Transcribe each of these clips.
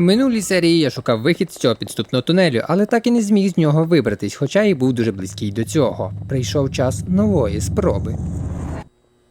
В минулій серії я шукав вихід з цього підступного тунелю, але так і не зміг з нього вибратись, хоча і був дуже близький до цього. Прийшов час нової спроби.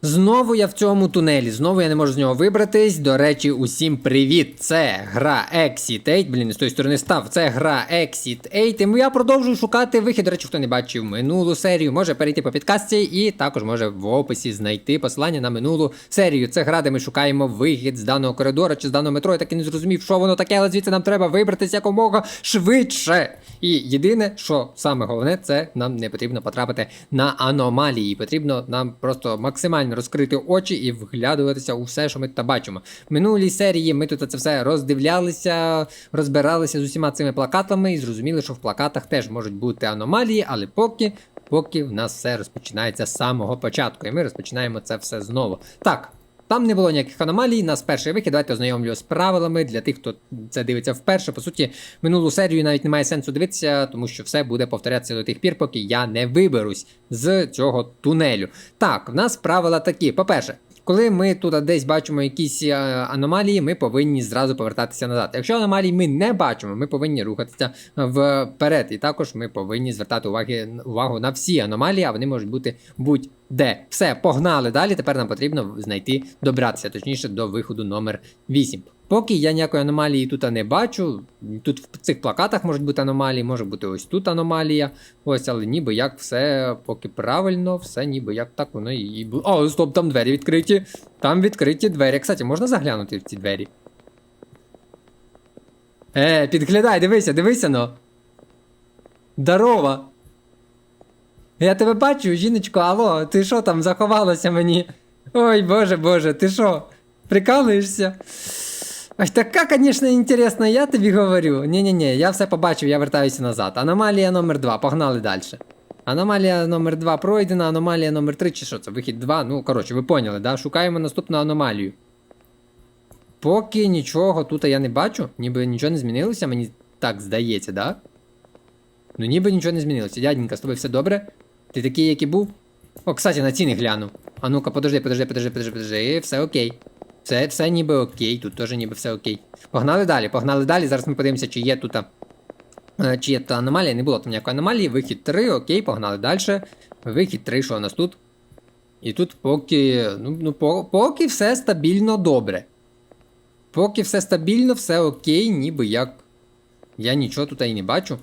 Знову я в цьому тунелі, знову я не можу з нього вибратись. До речі, усім привіт! Це гра Exit 8. Блін, з тої сторони став. Це гра Exit 8. І я продовжую шукати вихід. До речі, хто не бачив минулу серію, може перейти по підкастці і також може в описі знайти посилання на минулу серію. Це гра, де ми шукаємо вихід з даного коридора чи з даного метро. Я так і не зрозумів, що воно таке, але звідси нам треба вибратися якомога швидше. І єдине, що саме головне, це нам не потрібно потрапити на аномалії. Потрібно нам просто максимально розкрити очі і вглядуватися у все, що ми тут бачимо. В минулій серії ми тут це все роздивлялися, розбиралися з усіма цими плакатами і зрозуміли, що в плакатах теж можуть бути аномалії, але поки. Поки в нас все розпочинається з самого початку, і ми розпочинаємо це все знову. Так, там не було ніяких аномалій. Нас перший вихід. Давайте ознайомлю з правилами для тих, хто це дивиться вперше. По суті, минулу серію навіть немає сенсу дивитися, тому що все буде повторятися до тих пір, поки я не виберусь з цього тунелю. Так, в нас правила такі. По-перше, коли ми тут десь бачимо якісь е, аномалії, ми повинні зразу повертатися назад. Якщо аномалій ми не бачимо, ми повинні рухатися вперед. І також ми повинні звертати уваги, увагу на всі аномалії, а вони можуть бути будь-де. Все, погнали далі. Тепер нам потрібно знайти, добратися, точніше, до виходу номер 8. Поки я ніякої аномалії тут не бачу. Тут в цих плакатах можуть бути аномалії, може бути ось тут аномалія. Ось, але ніби як все поки правильно, все ніби як так воно і було. О, стоп, там двері відкриті. Там відкриті двері. Кстати, можна заглянути в ці двері? Е, підглядай, дивися, дивися но. Здорова. Я тебе бачу, жіночко, алло, ти що там заховалася мені? Ой, боже, боже, ти що? Прикалуєшся? Ось така, звісно, інтересна, я тобі говорю. Ні-ні-ні, я все побачив, я вертаюся назад. Аномалія номер 2 погнали далі. Аномалія номер 2 пройдена, аномалія номер 3 чи що це? Вихід 2. Ну, коротше, ви поняли, да? Шукаємо наступну аномалію. Поки нічого тут я не бачу, ніби нічого не змінилося, мені так здається, да? Ну ніби нічого не змінилося. Дяденька, з тобою все добре? Ти такий, як і був? О, кстати, на ціни гляну. А ну-ка, подожди, подожди, подожди, подожди, подожди, все окей. Все, все ніби окей, тут теж ніби все окей. Погнали далі, погнали далі. Зараз ми подивимося, чи є тут. е, Чи є тут аномалія, не було там ніякої аномалії. Вихід 3, окей, погнали далі. Вихід 3, що у нас тут? І тут поки. Ну, ну поки все стабільно добре. Поки все стабільно, все окей, ніби як. Я нічого тут і не бачу.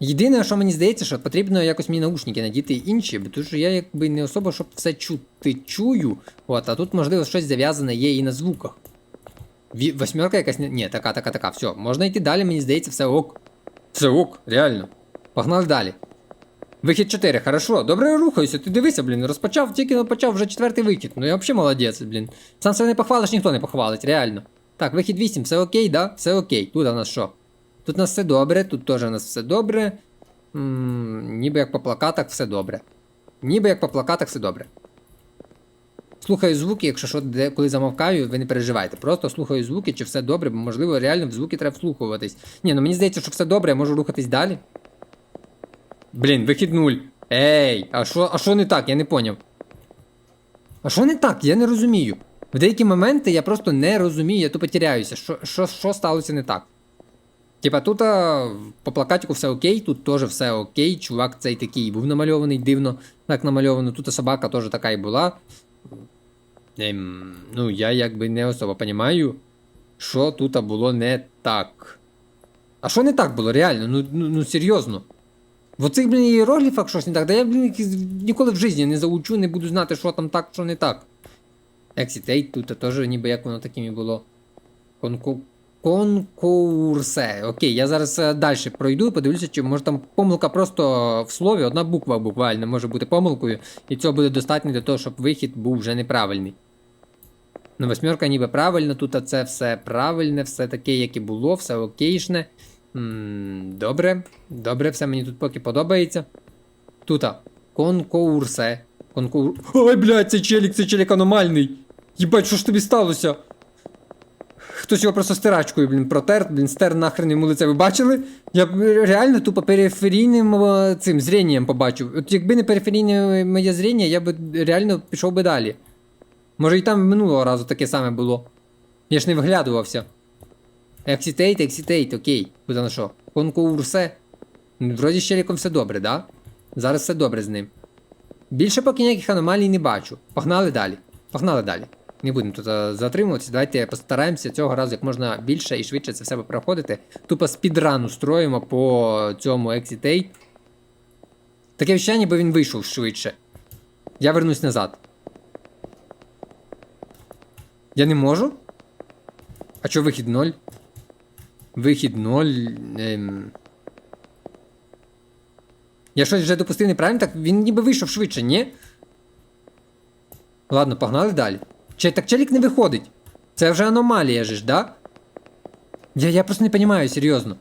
Єдине, що мені здається, що потрібно якось мені наушники надіти інші, бо тому що я якби не особо щоб все чути чую. От, а тут, можливо, щось зав'язане є і на звуках. Восьмерка якась. Ні, така, така, така. Все, можна йти далі, мені здається, все ок. Все ок, реально. Погнали далі. Вихід 4, хорошо, добре рухаюся, ти дивися, блін, розпочав, тільки почав вже четвертий вихід. Ну я взагалі молодець, блін. Сам себе не похвалиш, ніхто не похвалить, реально. Так, вихід 8, все окей, да? Все окей. Тут у нас що? Тут у нас все добре, тут теж у нас все добре. м ніби як по плакатах все добре. Ніби як по плакатах все добре. Слухаю звуки, якщо що, де, коли замовкаю, ви не переживайте. Просто слухаю звуки, чи все добре, бо можливо реально в звуки треба вслухуватись. Ні, ну мені здається, що все добре, я можу рухатись далі. Блін, вихід нуль. Ей, а що а що не так? Я не поняв. А що не так? Я не розумію. В деякі моменти я просто не розумію, я тупо теряюся. Що, що, що сталося не так? Типа тут а, по плакатику все окей, тут теж все окей. Чувак цей такий був намальований, дивно так намальовано. Тут собака теж така і була. Ем, ну, я якби не особо розумію, що тут було не так. А що не так було, реально? Ну, ну, ну серйозно. В оцих, блін, іерогліфах щось не так, да я, блін, ніколи в житті не заучу, не буду знати, що там так, що не так. 8 тут теж ніби як воно таким і було. Конку... Конкурсе. Окей, я зараз е, далі пройду і подивлюся, чи може там помилка просто в слові, одна буква буквально може бути помилкою, і цього буде достатньо для того, щоб вихід був вже неправильний. Ну, восьмерка ніби правильно, тут а це все правильне, все таке, як і було, все окейшне. М, Добре, добре, все мені тут поки подобається. Тут конкурсе. Конкур... Ой, блядь, цей челік, цей челік аномальний. Єбать, що ж тобі сталося? Хтось його просто стирачкою, блін, протер, блін, стер нахрен йому лице. Ви бачили? Я б реально тупо периферійним е, цим зрінням побачив. От якби не периферійне моє зріння, я б реально пішов би далі. Може і там минулого разу таке саме було. Я ж не виглядувався. Ексітейт, ексітейт, окей. Буде на що? Конкурсе. Ну, Вроді з челіком все добре, да? Зараз все добре з ним. Більше поки ніяких аномалій не бачу. Погнали далі. Погнали далі. Не будемо тут е, затримуватися. Давайте постараємося цього разу як можна більше і швидше це все проходити. Тупо спідран устроїмо по цьому Exit Таке відчуття, ніби він вийшов швидше. Я вернусь назад. Я не можу? А чо вихід 0? Вихід 0. Ем... Я щось вже допустив неправильно, так він ніби вийшов швидше, ні? Ладно, погнали далі. Чи так челік не виходить? Це вже аномалія же ж, да? Я, я просто не розумію, серйозно.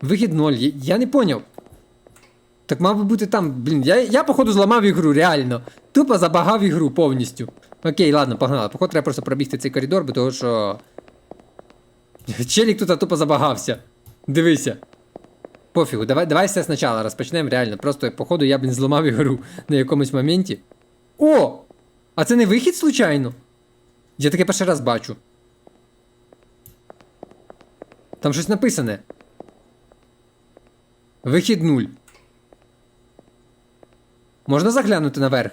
Вихід 0, я, я не поняв. Так мав би бути там, блін, я, я походу зламав ігру, реально. Тупо забагав ігру повністю. Окей, ладно, погнали. Походу треба просто пробігти цей коридор, бо того що. Челік тут тупо забагався. Дивися. Пофігу, давай, давай все спочатку розпочнемо, реально. Просто, походу, я, блін, зламав ігру на якомусь моменті. О! А це не вихід, случайно? Я таке перший раз бачу. Там щось написане. Вихід 0. Можна заглянути наверх?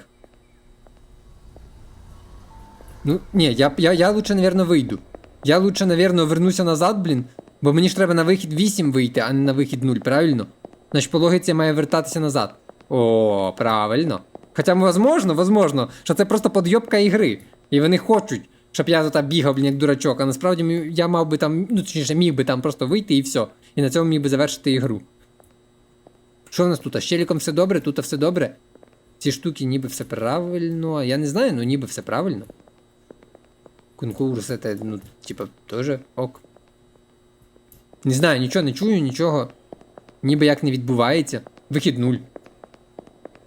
Ну, ні, я, я, я лучше, наверное, вийду. Я лучше, наверное, вернуся назад, блін. Бо мені ж треба на вихід 8 вийти, а не на вихід 0, правильно? Значить, по логіці я маю вертатися назад. О, правильно. Хоча, возможно, возможно, що це просто подйобка ігри. І вони хочуть, щоб я тут бігав, блін, як дурачок. А насправді я мав би там, ну точніше, міг би там просто вийти і все. І на цьому міг би завершити ігру. Що в нас тут? А з челіком все добре, тут все добре. Ці штуки ніби все правильно. Я не знаю, ну ніби все правильно. Конкурс, це, ну, типа, теж ок. Не знаю, нічого не чую, нічого. Ніби як не відбувається. Вихід нуль.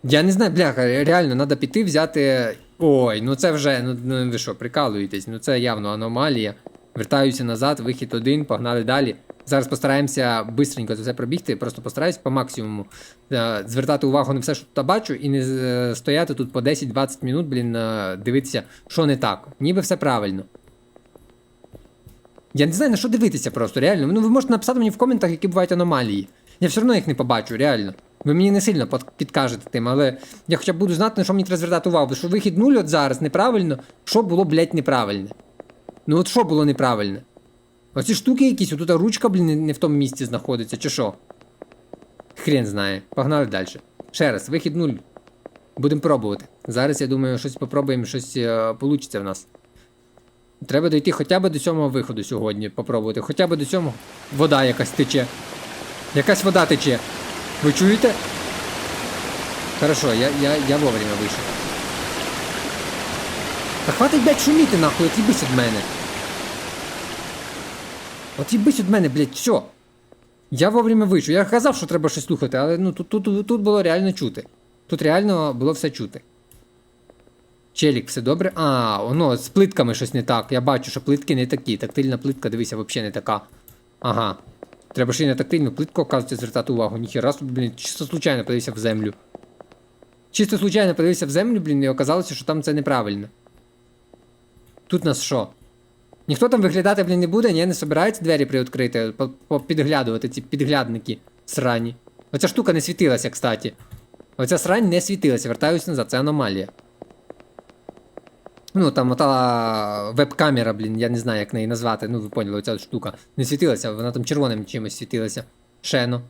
Я не знаю, бляха, реально, треба піти взяти. Ой, ну це вже, ну, ну ви що, прикалуєтесь, ну це явно аномалія. Вертаюся назад, вихід один, погнали далі. Зараз постараємося бистренько це все пробігти, просто постараюсь по максимуму е, звертати увагу на все, що тут бачу, і не е, стояти тут по 10-20 минут, блін, е, дивитися, що не так. Ніби все правильно. Я не знаю, на що дивитися просто, реально. Ну, ви можете написати мені в коментах, які бувають аномалії. Я все одно їх не побачу, реально. Ви мені не сильно підкажете тим, але я хоча б буду знати, на що мені треба звертати увагу. Бо що вихід нуль от зараз неправильно, що було, блядь, неправильне. Ну от що було неправильне? Оці штуки якісь, отут ручка, блін, не- в тому місці знаходиться, чи що? Хрен знає. Погнали далі. Ще раз, вихід нуль. Будемо пробувати. Зараз, я думаю, щось попробуємо, щось е, получиться в нас. Треба дойти хоча б до сьомого виходу сьогодні. Попробувати. Хоча б до сьомого. Вода якась тече. Якась вода тече. Ви чуєте? Хорошо, я, я, я вовремя вийшов. Та хватить, блядь, шуміти нахуй, от їбись від мене. От їбись від мене, блядь, все. Я вовремя вийшов. Я казав, що треба щось слухати, але ну тут, тут, тут було реально чути. Тут реально було все чути. Челік, все добре? А, воно з плитками щось не так. Я бачу, що плитки не такі. Тактильна плитка, дивися, взагалі не така. Ага. Треба ще й на тактильну плитку, оказується, звертати увагу. Ніхера собі, блін, чисто случайно подивився в землю. Чисто случайно подивився в землю, блін, і оказалося, що там це неправильно. Тут нас що? Ніхто там виглядати, блін, не буде, ні, не собирається двері приоткрити, підглядувати ці підглядники срані. Оця штука не світилася, кстати. Оця срань не світилася, вертаюся назад, це аномалія. Ну, там ота веб-камера, блін, я не знаю, як неї назвати. Ну, ви поняли, оця штука. Не світилася, вона там червоним чимось світилася. Шено.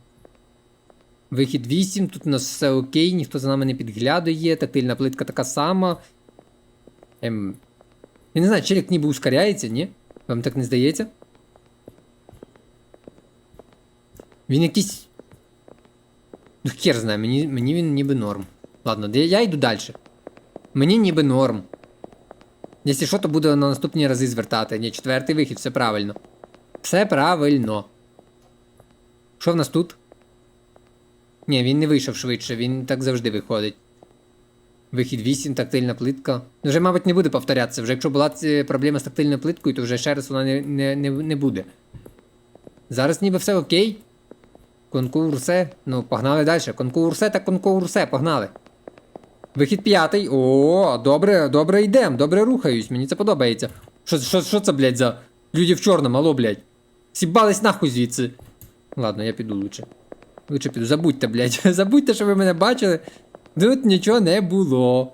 Вихід 8, тут у нас все окей, ніхто за нами не підглядує, тактильна плитка така сама. Ем. Я не знаю, челік ніби ускоряється, ні? Вам так не здається? Він якийсь. Ну, хер знає, мені, мені він ніби норм. Ладно, я, я йду далі. Мені ніби норм. Якщо що, то буду на наступні рази звертати. Ні, четвертий вихід, все правильно. Все правильно. Що в нас тут? Ні, він не вийшов швидше, він так завжди виходить. Вихід 8, тактильна плитка. Вже, мабуть, не буде повторятися. Вже якщо була проблема з тактильною плиткою, то вже ще раз вона не, не, не, не буде. Зараз ніби все окей. Конкурсе. Ну, погнали далі. Конкурсе та конкурсе, погнали. Вихід п'ятий. О, добре, добре йдем, добре рухаюсь, мені це подобається. Що, що, що це, блядь, за люди в чорному, алло, блядь. Сібались нахуй звідси. Ладно, я піду лучше. Лучше піду. Забудьте, блядь. Забудьте, що ви мене бачили. Тут нічого не було.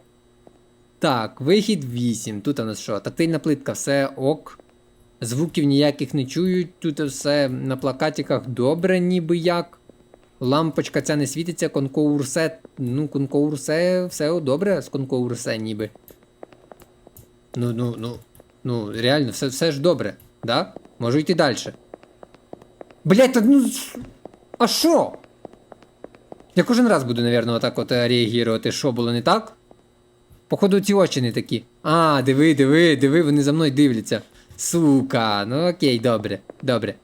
Так, вихід 8. Тут у нас що? Тактильна плитка, все ок. Звуків ніяких не чують. Тут все на плакатиках добре, ніби як. Лампочка ця не світиться, конкоурсе. Ну, конкоурсе, все добре з конкоурсе ніби. Ну, ну, ну. Ну, реально, все, все ж добре, да? Можу йти далі. Блять, ну. А що? Я кожен раз буду, напевно, отак от е, реагувати, що було не так. Походу, ці очі не такі. А, диви, диви, диви, вони за мною дивляться. Сука, ну окей, добре, добре.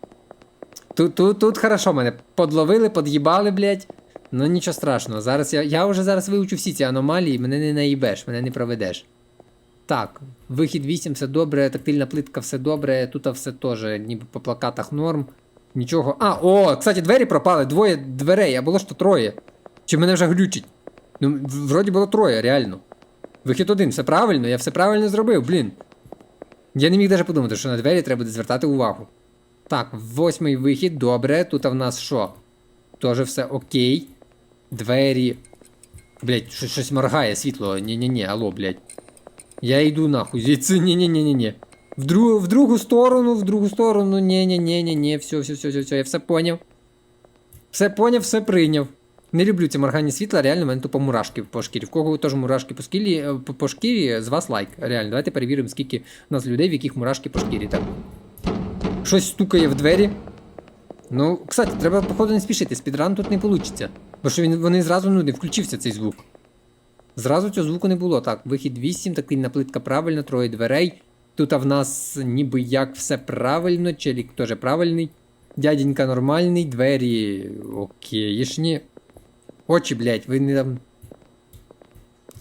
Тут, тут, тут хорошо мене подловили, под'їбали, блядь. Ну нічого страшного. Зараз я, я вже зараз вивчу всі ці аномалії, мене не наїбеш, мене не проведеш. Так, вихід 8, все добре, тактильна плитка, все добре, тут все теж, ніби по плакатах норм. Нічого. А, о, кстати, двері пропали, двоє дверей, а було то троє. Чи мене вже глючить? Ну, вроді було троє, реально. Вихід один, все правильно, я все правильно зробив, блін. Я не міг навіть подумати, що на двері треба буде звертати увагу. Так, восьмий вихід, добре. Тут в нас що? Тоже все окей. Двері. Блять, щось, моргає світло. Ні-ні-ні, алло, блять. Я йду нахуй звідси. Ні-ні-ні-ні-ні. В, дру... в другу сторону, в другу сторону. Ні-ні-ні-ні-ні. Все, все, все, все, все, я все поняв. Все поняв, все прийняв. Не люблю ці моргані світла, реально, в мене тупо мурашки по шкірі. В кого теж мурашки по шкірі, е, по шкірі, з вас лайк. Реально, давайте перевіримо, скільки у нас людей, в яких мурашки по шкірі. Так. Щось стукає в двері. Ну, кстати, треба, походу, не спішити, спідран тут не вийде. Бо що він, вони зразу ну, не включився цей звук. Зразу цього звуку не було. Так, вихід 8, тактильна плитка правильно, троє дверей. Тут в нас ніби як все правильно, челік теж правильний. Дяденька нормальний, двері окейшні. Очі, блядь, ви не там.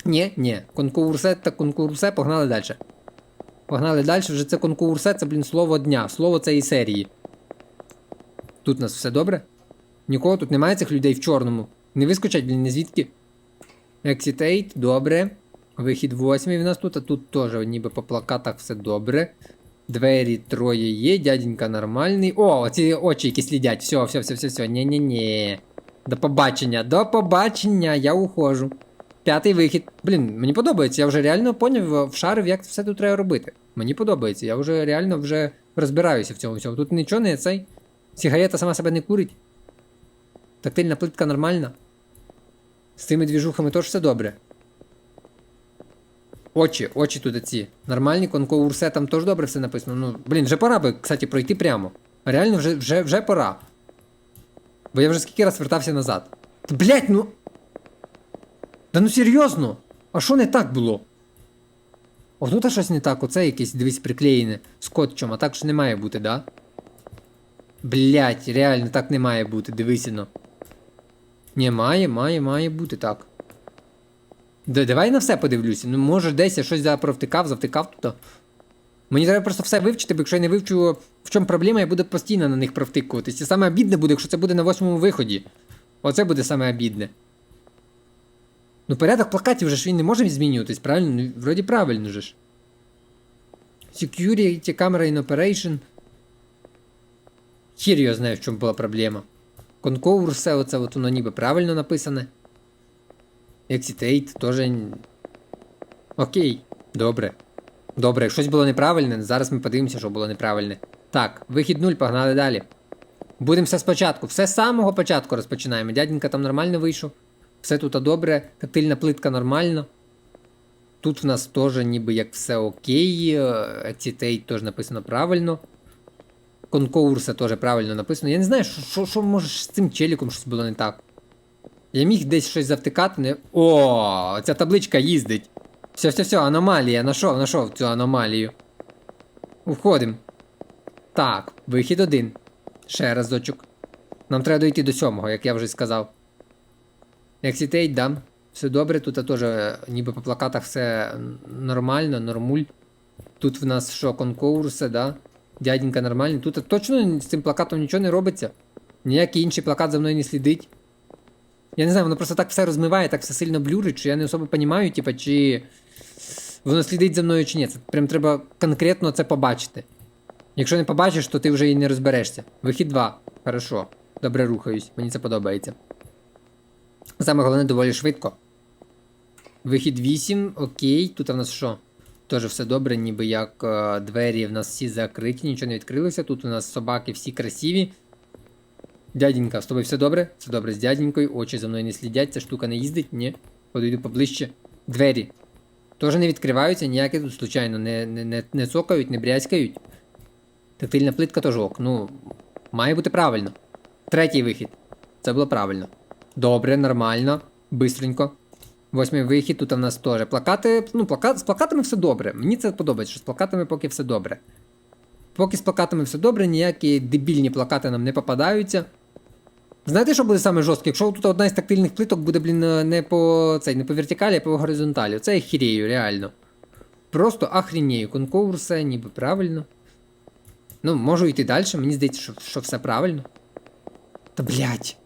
Ні, ні, конкурсе та конкурсе, погнали далі. Погнали далі, вже це конкурсе, це, блін, слово дня, слово цієї серії. Тут у нас все добре? Нікого тут немає цих людей в чорному. Не вискочать, блін, не звідки. 8, добре. Вихід 8 в нас тут, а тут теж ніби по плакатах все добре. Двері троє є, дяденька нормальний. О, ці очі які слідять. Все, все, все, все, все. Ні-ні-ні. До побачення, до побачення, я ухожу. П'ятий вихід. Блін, мені подобається, я вже реально поняв, вшарив, як все тут треба робити. Мені подобається, я вже реально вже розбираюся в цьому всьому. Тут нічого не цей. Сигарета сама себе не курить. Тактильна плитка нормальна. З цими двіжухами теж все добре. Очі, очі тут ці. Нормальні, конкурсе там теж добре все написано. Ну, блін, вже пора би, кстати, пройти прямо. Реально, вже, вже, вже пора. Бо я вже скільки раз вертався назад. Блять, ну. Та ну серйозно? А що не так було? О, тут щось не так, оце якесь, дивись, приклеєне скотчем, а так ж не має бути, да? Блять, реально так не має бути, дивися ну. Ні, має, має, має бути так. Да, давай на все подивлюся. Ну, може, десь я щось запровтикав, завтикав тут. Мені треба просто все вивчити, бо якщо я не вивчу, в чому проблема, я буду постійно на них провтикуватись. І саме обідне буде, якщо це буде на восьмому виході. Оце буде саме обідне. Ну, порядок плакатів вже ж він не може змінюватись, правильно? Ну, вроді правильно же ж. Security, camera in operation. Хір його знає, в чому була проблема. Конкурс, все оце от воно ніби правильно написане. Exit 8 теж. Окей, добре. Добре, щось було неправильне, зараз ми подивимося, що було неправильне. Так, вихід 0, погнали далі. Будемо все спочатку. Все з самого початку розпочинаємо. Дяденька там нормально вийшов. Все тут добре, тактильна плитка нормально. Тут в нас теж ніби як все окей. е, 8 теж написано правильно. Конкурса теж правильно написано. Я не знаю, що, що, що може з цим челіком щось було не так. Я міг десь щось завтикати, не. О, ця табличка їздить. Все, все, все, аномалія. Нашов, нашов цю аномалію. Входимо. Так, вихід один. Ще разочок. Нам треба дойти до сьомого, як я вже сказав. Exit 8, да. Все добре, тут теж е, ніби по плакатах все нормально, нормуль. Тут в нас що, конкурси, да? Дяденька нормальний. Тут точно з цим плакатом нічого не робиться. Ніякий інший плакат за мною не слідить. Я не знаю, воно просто так все розмиває, так все сильно блюрить, що я не особо розумію, типа, чи воно слідить за мною чи ні. Це прям треба конкретно це побачити. Якщо не побачиш, то ти вже і не розберешся. Вихід 2. Хорошо. Добре рухаюсь. Мені це подобається. Саме головне доволі швидко. Вихід 8, окей. Тут у нас що? Теж все добре, ніби як е, двері в нас всі закриті, нічого не відкрилося. Тут у нас собаки всі красиві. Дяденька, з тобою все добре? Все добре з дяденькою, очі за мною не слідять, ця штука не їздить, ні. Подойду поближче. Двері. Теж не відкриваються, ніякі тут, случайно, не, не, не, не цокають, не брязкають. Тактильна плитка теж ок. Ну, має бути правильно. Третій вихід. Це було правильно. Добре, нормально, бистренько. Восьмий вихід, тут у нас теж. Плакати. Ну, плакат, з плакатами все добре. Мені це подобається, що з плакатами поки все добре. Поки з плакатами все добре, ніякі дебільні плакати нам не попадаються. Знаєте, що буде саме жорстке? Якщо тут одна із тактильних плиток буде, блін, не по цей, не по вертикалі, а по горизонталі. Це я хірію, реально. Просто ахрінею. Конкурсе, ніби правильно. Ну, можу йти далі, мені здається, що, що все правильно. Та блять.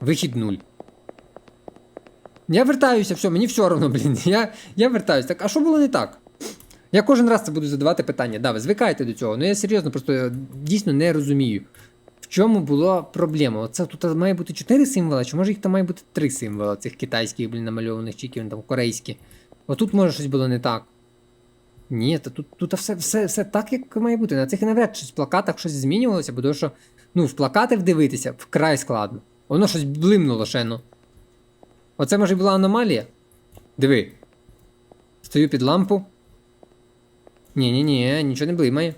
Вихід нуль. Я вертаюся, все, мені все одно, блін. Я, я вертаюся. Так, а що було не так? Я кожен раз це буду задавати питання. Да, ви звикаєте до цього. Ну я серйозно, просто е, дійсно не розумію. В чому була проблема? Оце тут має бути 4 символа, чи може їх там має бути 3 символа, цих китайських, блін, намальованих, вони там корейські. Отут може щось було не так. Ні, та тут, тут все, все, все так, як має бути. На цих навряд чи в плакатах щось змінювалося, бо що ну, в плакати вдивитися вкрай складно. Воно щось блимнуло ще ну. Оце може була аномалія? Диви. Стою під лампу. Ні-ні-ні, нічого не блимає.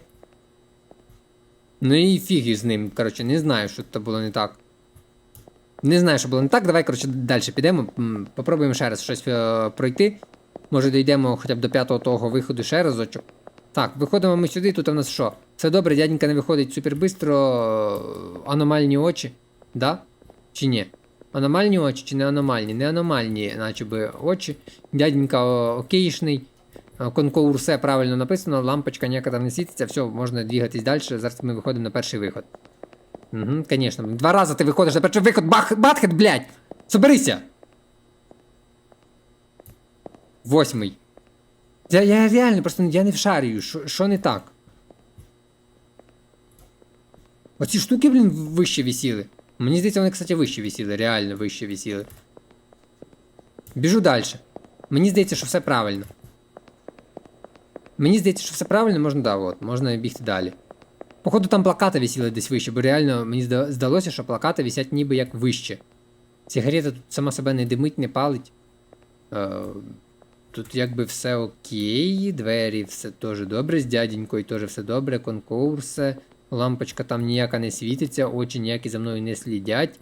Ну і фіг із ним. Коротше, не знаю, що тут було не так. Не знаю, що було не так. Давай, коротше, далі підемо. Попробуємо ще раз щось е, пройти. Може дійдемо хоча б до п'ятого того виходу ще разочок. Так, виходимо ми сюди, тут у нас що? Все добре, дяденька не виходить супер бистро. Аномальні очі. Да? Чи ні? Аномальні очі чи не аномальні? Не аномальні, наче би очі. Дяденька окейшний. Е, Конкур все правильно написано, лампочка ніяка там не світиться, все, можна двігатись далі. Зараз ми виходимо на перший виход. Угу, звісно. Два рази ти виходиш на перший виход, бах, батхет, блядь! Соберися! Восьмий. Я, я реально просто я не вшарюю, що не так. Оці штуки, блін, вище висіли. Мені здається, вони, кстати, вище висіли, реально вище висіли. Біжу далі. Мені здається, що все правильно. Мені здається, що все правильно, можна, да, от, можна бігти далі. Походу, там плакати висіли десь вище, бо реально мені здалося, що плакати висять ніби як вище. Сигарета тут сама себе не димить, не палить. Е, тут якби все окей, двері все теж добре, з дяденькою теж все добре, конкурси. Лампочка там ніяка не світиться, очі ніякі за мною не слідять.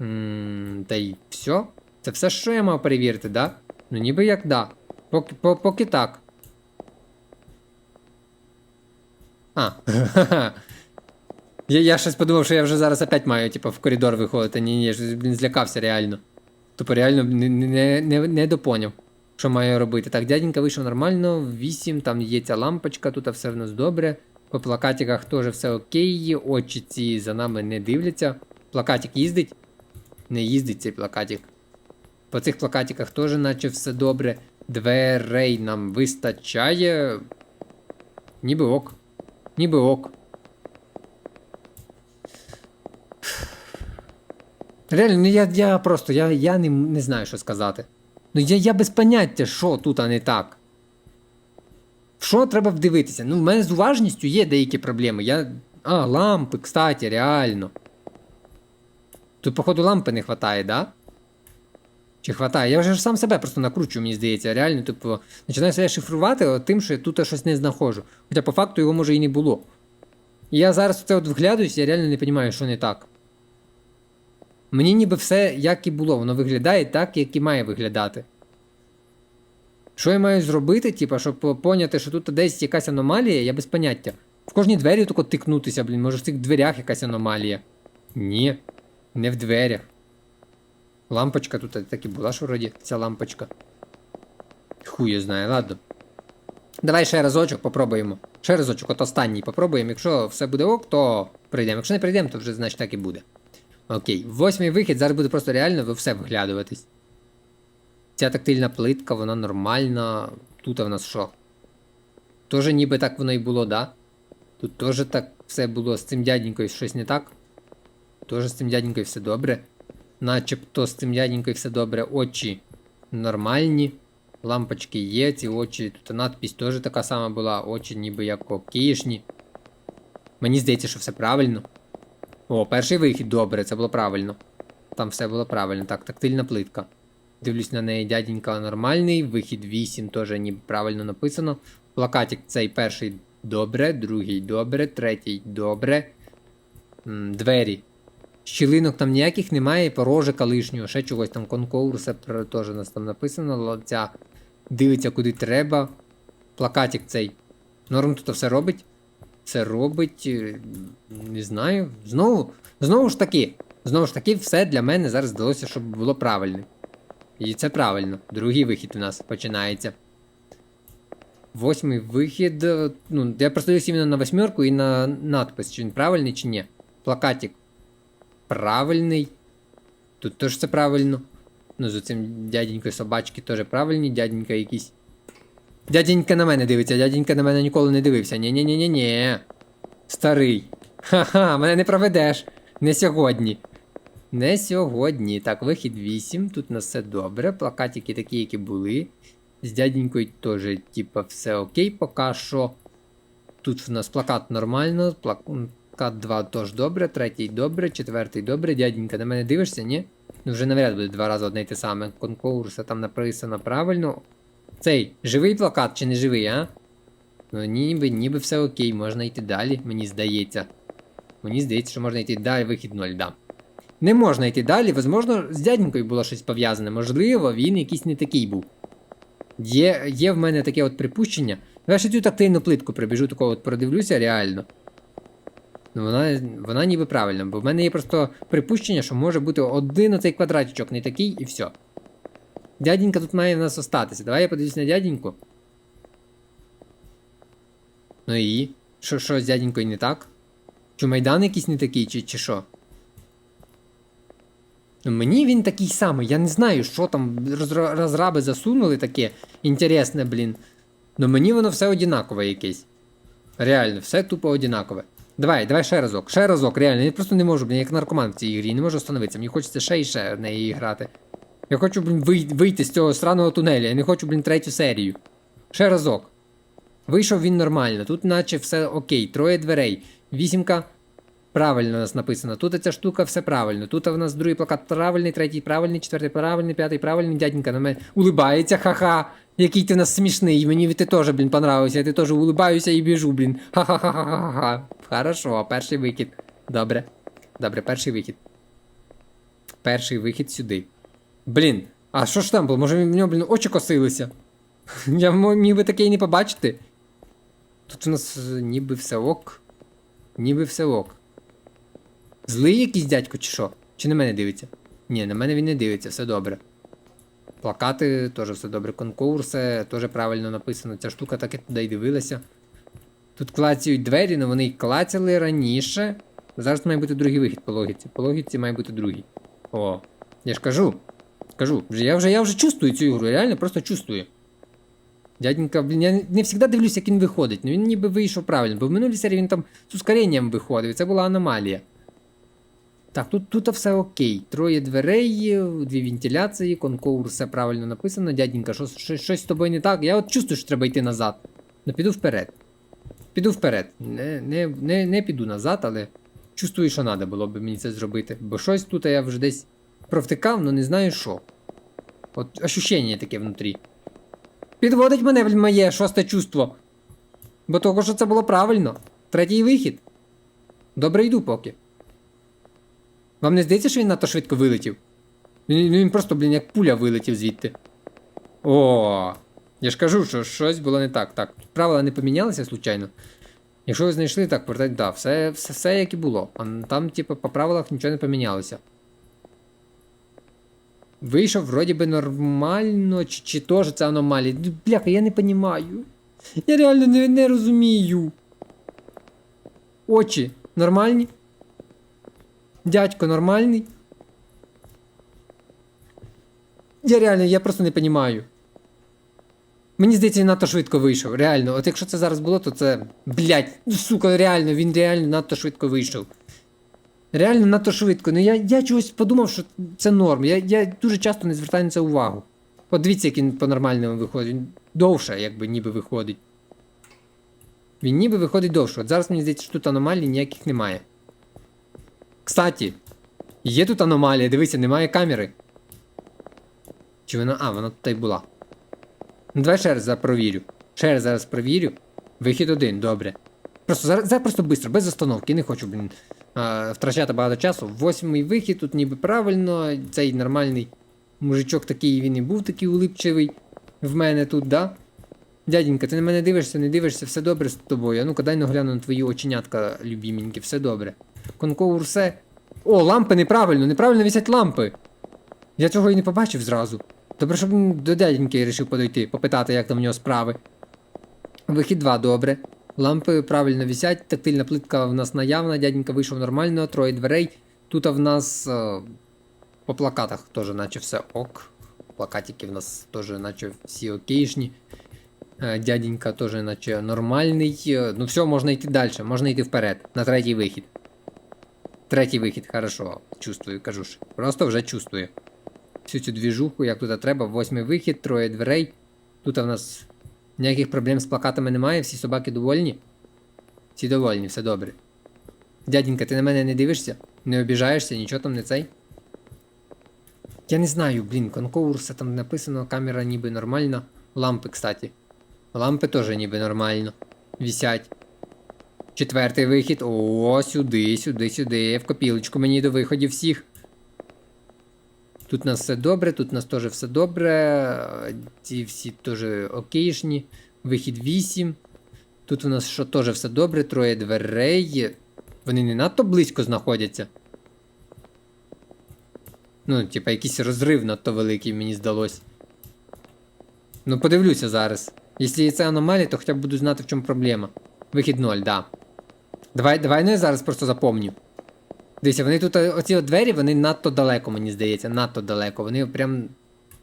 м та й все. Це все, що я мав перевірити, да? Ну ніби як да. Поки, по- поки так. А. я, я щось подумав, що я вже зараз опять маю, типу, в коридор виходити. Ні, ні, блін, злякався реально. Тупо реально не, не, не, не допоняв, що маю робити. Так, дяденька вийшов нормально, 8, там є ця лампочка, тут все в нас добре. По плакатиках теж все окей, очі ці за нами не дивляться. Плакатик їздить? Не їздить цей плакатик. По цих плакатиках теж наче все добре. Дверей нам вистачає. Ніби ок. Ніби ок. Реально, ну я, я просто я, я не, не знаю, що сказати. Ну я, я без поняття, що тут, а не так. В що треба вдивитися? Ну, в мене з уважністю є деякі проблеми. Я. А, лампи, кстати, реально. Тут, походу, лампи не вистачає, да? Чи хватає? Я вже ж сам себе просто накручую, мені здається. Реально, типу, починаю себе шифрувати тим, що я тут щось не знаходжу. Хоча по факту його може і не було. І я зараз це от вглядаюсь, я реально не розумію, що не так. Мені ніби все як і було, воно виглядає так, як і має виглядати. Що я маю зробити, типу, щоб по- поняти, що тут десь якась аномалія, я без поняття. В кожній двері тільки тикнутися, блін, може в цих дверях якась аномалія. Ні, не в дверях. Лампочка тут так і була ж вроді, ця лампочка. Хуй я знаю, ладно. Давай ще разочок попробуємо. Ще разочок, от останній попробуємо. Якщо все буде ок, то прийдемо. Якщо не прийдемо, то вже значить так і буде. Окей, восьмий вихід, зараз буде просто реально ви все виглядуватись. Ця тактильна плитка, вона нормальна. Тут в нас що? Тоже ніби так воно і було, да? Тут теж так все було з цим дяденькою щось не так. Теж з цим дяденькою все добре. Начебто з цим дяденькою все добре. Очі нормальні. Лампочки є, ці очі. Тут надпись теж така сама була. Очі ніби як окішні. Мені здається, що все правильно. О, перший вихід, добре, це було правильно. Там все було правильно. Так, тактильна плитка. Дивлюсь на неї, дяденька нормальний. Вихід 8 теж ніби правильно написано. Плакатик цей перший добре, другий добре, третій добре. Двері. Щілинок там ніяких немає, порожика лишнього, ще чогось там конкурси про- теж у нас там написано. Лоця дивиться куди треба. Плакатик цей. Норм тут все робить. Все робить. е, Не знаю. Знову, знову ж таки, знову ж таки, все для мене зараз здалося, щоб було правильно. І це правильно. Другий вихід у нас починається. Восьмий вихід. е, Ну, я просто дивлюсь іменно на восьмерку і на надпис, чи він правильний, чи ні. Плакатик правильний. Тут теж все правильно. Ну, з цим дяденькою собачки теж правильні, дяденька якийсь. Дяденька на мене дивиться, дяденька на мене ніколи не дивився. Ні-ні-ні-ні-ні. Старий. Ха-ха, мене не проведеш. Не сьогодні. Не сьогодні. Так, вихід 8. Тут у нас все добре. Плакатики такі, які були. З дяденькою теж, типа, все окей, поки що. Тут в нас плакат нормально, плакат 2 теж добре, третій добре, четвертий добре. Дяденька, на мене дивишся, ні? Ну вже навряд буде два рази одне й те саме. Конкурса там написано правильно. Цей, живий плакат чи не живий, а? Ну ніби, ніби все окей, можна йти далі, мені здається. Мені здається, що можна йти далі, вихід 0, да. Не можна йти далі, возможно, з дяденькою було щось пов'язане. Можливо, він якийсь не такий був. Є, є в мене таке от припущення. Я ще цю тактильну плитку прибіжу, такого от продивлюся реально. Ну, вона, вона ніби правильна, бо в мене є просто припущення, що може бути один оцей квадратичок не такий і все. Дяденька тут має в нас остатися. Давай я подивлюсь на дяденьку. Ну і? Що, з дяденькою не так? Чи майдан якийсь не такий, чи, чи що? Мені він такий самий, я не знаю, що там розраби засунули таке інтересне, блін. Ну мені воно все одинакове якесь. Реально, все тупо одинакове. Давай, давай ще разок, ще разок, реально. Я просто не можу, блін, як наркоман в цій ігрі, не можу остановитися. Мені хочеться ще і ще в неї грати. Я хочу, блін, вийти з цього сраного тунеля, я не хочу, блін, третю серію. Ще разок. Вийшов він нормально, тут наче все окей, троє дверей. Вісімка правильно у нас написано. Тут ця штука все правильно. Тут у нас другий плакат правильний, третій правильний, четвертий правильний, п'ятий правильний. Дяденька на мене улибається, ха-ха. Який ти в нас смішний. Мені ти теж, блін, понравився. Я ти теж улибаюся і біжу, блін. Ха-ха-ха-ха-ха. Хорошо, перший вихід. Добре. Добре, перший вихід. Перший вихід сюди. Блін, а що ж там було? Може в нього, блін, очі косилися? Я міг би таке і не побачити. Тут у нас е, ніби все ок. Ніби все ок. Злий якийсь дядько чи що? Чи на мене дивиться? Ні, на мене він не дивиться, все добре. Плакати теж все добре. Конкурси теж правильно написано. Ця штука так і туди й дивилася. Тут клацають двері, але вони й клацали раніше. Зараз має бути другий вихід по логіці. По логіці має бути другий. О, я ж кажу. Кажу, я вже я вже чувствую цю ігру, реально просто чувствую. Дяденька, блін, я не завжди дивлюсь, як він виходить. Ну він ніби вийшов правильно, бо в минулій серії він там з ускоренням виходив, і це була аномалія. Так, тут, тут все окей. Троє дверей, дві вентиляції, конкурс, все правильно написано. Дяденька, що, що, щось з тобою не так. Я от чувствую, що треба йти назад. Ну піду вперед. Піду вперед. Не, не, не, не піду назад, але чувствую, що треба було б мені це зробити. Бо щось тут я вже десь провтикав, але не знаю що. От ощущення таке внутрі. Підводить мене моє шосте чувство. Бо того, що це було правильно. Третій вихід. Добре йду поки. Вам не здається, що він надто швидко вилетів? Він, він просто, блін, як пуля вилетів звідти. О, я ж кажу, що щось було не так. Так, правила не помінялися, случайно. Якщо ви знайшли, так, портать, да, все, все, все як і було. А там, типу, по правилах нічого не помінялося. Вийшов вроді би нормально, чи, чи теж це аномалія. Бляха, я не розумію. Я реально не, не розумію. Очі нормальні? Дядько нормальний? Я реально, я просто не розумію. Мені здається, він надто швидко вийшов. Реально, от якщо це зараз було, то це. Блять, сука, реально, він реально надто швидко вийшов. Реально надто швидко. Ну я, я чогось подумав, що це норм. Я, я дуже часто не звертаю на це увагу. От дивіться, як він по-нормальному виходить. Він довше, якби ніби виходить. Він ніби виходить довше. От зараз мені здається, що тут аномалій ніяких немає. Кстати, є тут аномалія, дивися, немає камери. Чи вона. А, вона тут і була. Ну давай ще раз зараз провірю. Ще раз зараз провірю. Вихід один, добре. Просто зараз, зараз просто швидко, без остановки. Не хочу, блін, а, втрачати багато часу. Восьмий вихід, тут ніби правильно. Цей нормальний мужичок такий він і був такий улипчивий в мене тут, да? Дяденька, ти на мене дивишся, не дивишся, все добре з тобою. А ну-ка дай нагляну на твої оченятка, любіменькі, все добре. Конкоур все. О, лампи неправильно, неправильно висять лампи. Я цього і не побачив зразу. Добре, щоб до дяденьки вирішив подойти, попитати, як там в нього справи. Вихід 2, добре. Лампи правильно висять, тактильна плитка в нас наявна, дяденька вийшов нормально, троє дверей. Тут в нас е, по плакатах теж наче все ок. Плакатики в нас теж наче всі окейшні. Е, Дяденька теж наче нормальний. Е, Ну все, можна йти далі, можна йти вперед. На третій вихід. Третій вихід, хорошо. Чувствую, кажу ж. Просто вже чувствую. Всю цю двіжуху, як тут треба. Восьмий вихід, троє дверей. Тут в нас ніяких проблем з плакатами немає, всі собаки довольні. Всі довольні, все добре. Дяденька, ти на мене не дивишся? Не обіжаєшся, нічого там не цей? Я не знаю, блін, конкурса там написано, камера ніби нормальна. Лампи, кстати. Лампи теж ніби нормально. Вісять. Четвертий вихід. О, сюди, сюди, сюди. В копілочку мені до виходів всіх. Тут у нас все добре, тут у нас теж все добре. Ці всі теж окейшні. Вихід 8. Тут у нас що теж все добре, троє дверей. Вони не надто близько знаходяться. Ну, типа, якийсь розрив надто великий, мені здалось. Ну, подивлюся зараз. Якщо це аномалія, то хоча б буду знати, в чому проблема. Вихід 0, да. Давай, давай ну я зараз просто запомню. Дивіться, вони тут, оці двері, вони надто далеко, мені здається, надто далеко. Вони прям.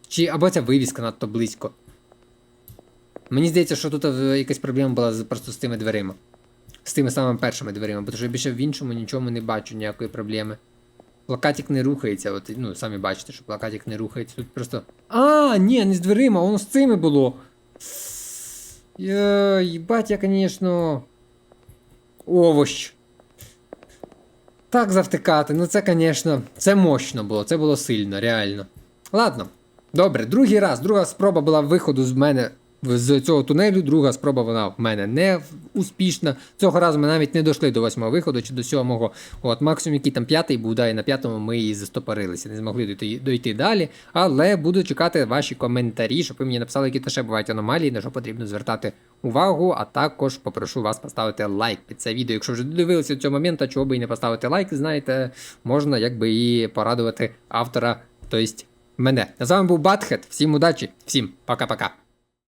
Чи або ця вивіска надто близько. Мені здається, що тут е, якась проблема була просто з тими дверима. З тими самими першими дверима, бо що я більше в іншому нічому не бачу ніякої проблеми. Плакатик не рухається, от, ну, самі бачите, що плакатик не рухається. Тут просто. А, ні, не з дверима, воно з цими було. Я, їбать, я, звісно. Овощ. Так завтикати, ну це, звісно, це мощно було, це було сильно, реально. Ладно, добре, другий раз, друга спроба була виходу з мене з цього тунелю, друга спроба вона в мене не успішна. Цього разу ми навіть не дійшли до восьмого виходу чи до сьомого. От максимум, який там п'ятий був, да, і на п'ятому ми і застопорилися, не змогли дойти, дойти далі. Але буду чекати ваші коментарі, щоб ви мені написали, які то ще бувають аномалії, на що потрібно звертати увагу. А також попрошу вас поставити лайк під це відео. Якщо вже додивилися до цього моменту, чого би і не поставити лайк, знаєте, можна якби і порадувати автора, тобто мене. З вами був Батхет. Всім удачі, всім пока-пока.